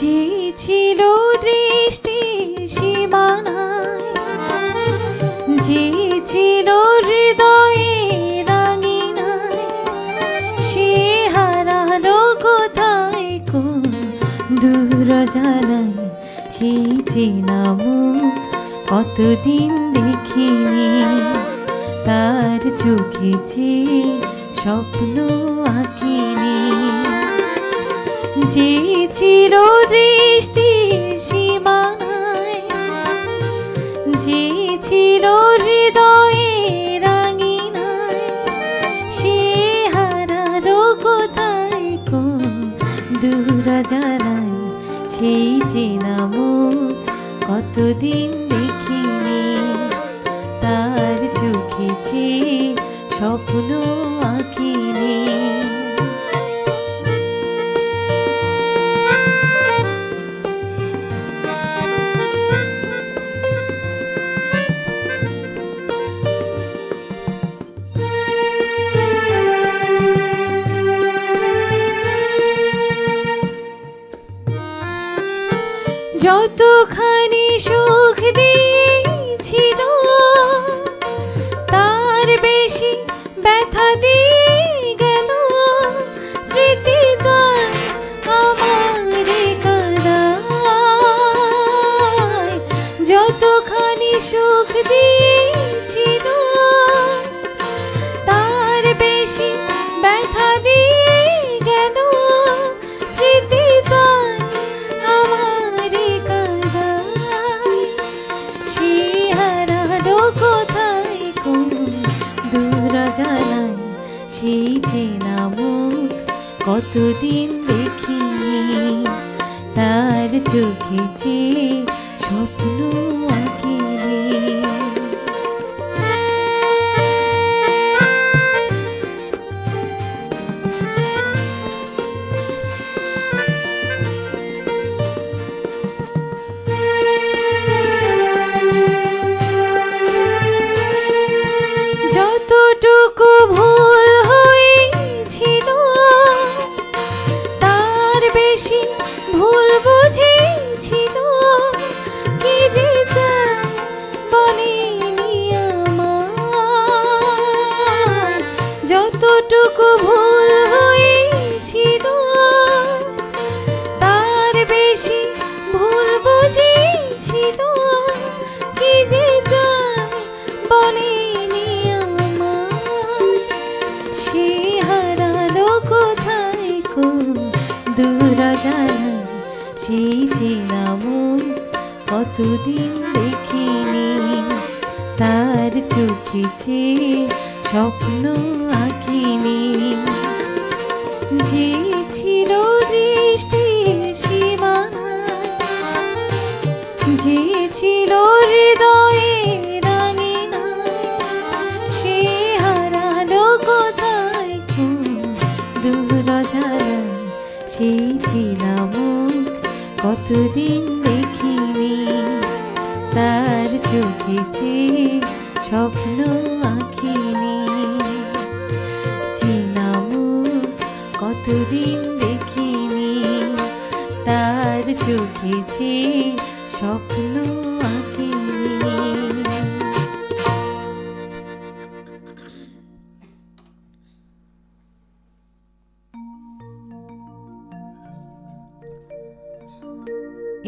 যে ছিল দৃষ্টি সীমানায় যে ছিল হৃদয়ে রাঙিনায় সে হারালো কোথায়, কোন দূর জানায় সেই চেনা মুখ কতদিন দেখিনি। তার চোখে যে স্বপ্ন আঁকিনি যে ছিল দৃষ্টি সীমানায় যে ছিল হৃদয়ে রাঙিনায় সে হারালো কোথায় কোন দূর জানায়, সেই চেনা মুখ কতদিন দেখিনি। তার চোখে যে স্বপ্ন আঁকিনি। কতদিন দেখি তার চোখে যে স্বপ্ন কতদিন দেখিনি, তার চোখে যে স্বপ্ন আঁকিনি। যে ছিল দৃষ্টির সীমানায় যে ছিল হৃদয়ে সেই মুখ কতদিন যে স্বপ্ন আঁকিনি। চেনা মুখ কতদিন দেখিনি, তার চোখে যে স্বপ্ন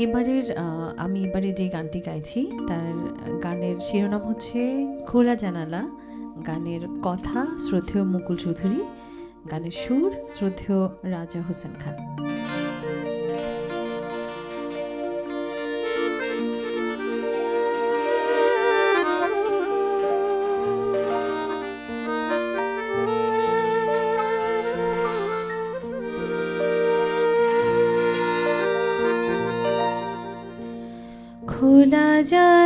এবারের আমি এবারে যে গানটি গাইছি, তার গানের শিরোনাম হচ্ছে খোলা জানালা, গানের কথা শ্রদ্ধেয় মুকুল চৌধুরী, গানের সুর শ্রদ্ধেয় রাজা হোসেন খান। খোলা জানা যে দেখি তুমি আসো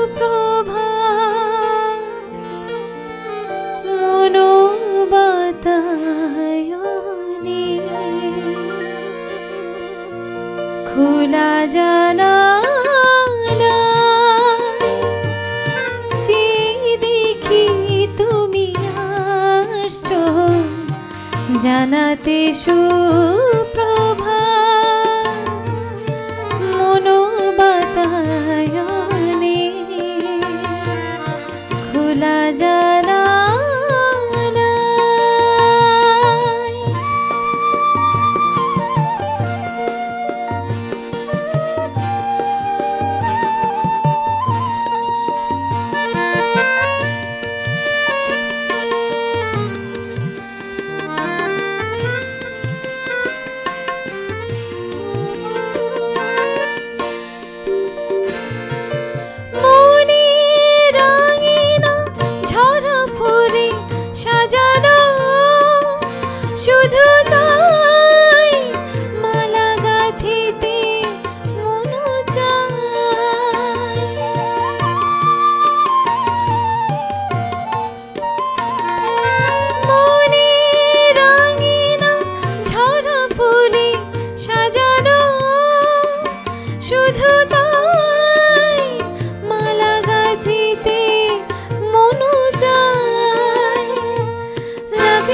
জানাতে সুখ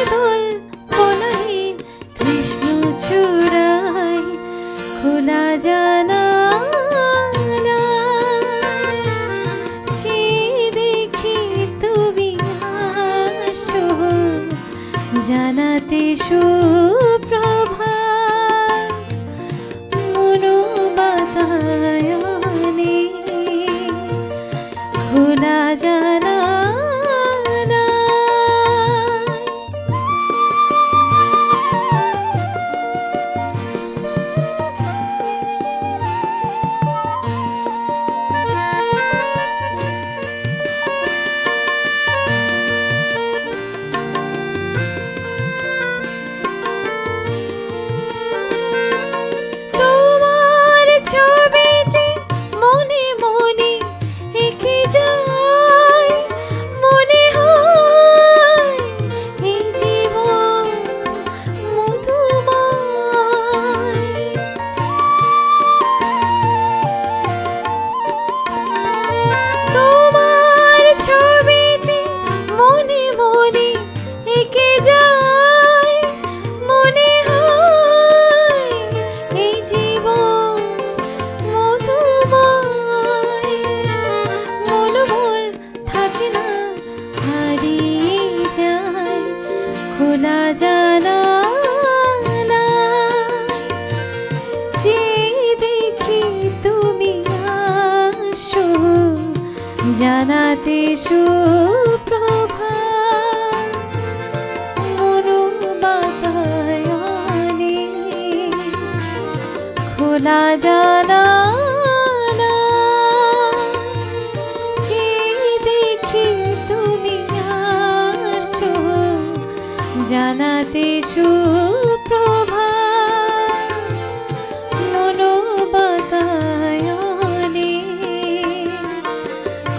ধরে রাতে সুপ্রভা মনু বাতায়নে। খোলা জানা জানাতে সুর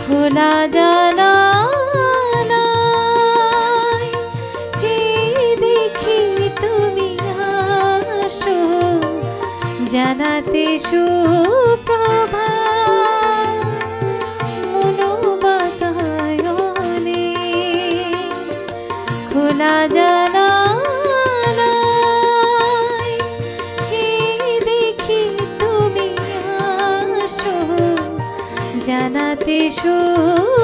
ভোলা জানা দেখি তুমি আসো জানাতে সুপ্রভা মনোবাতায়নে খোলা যায় শ্রুতি সুর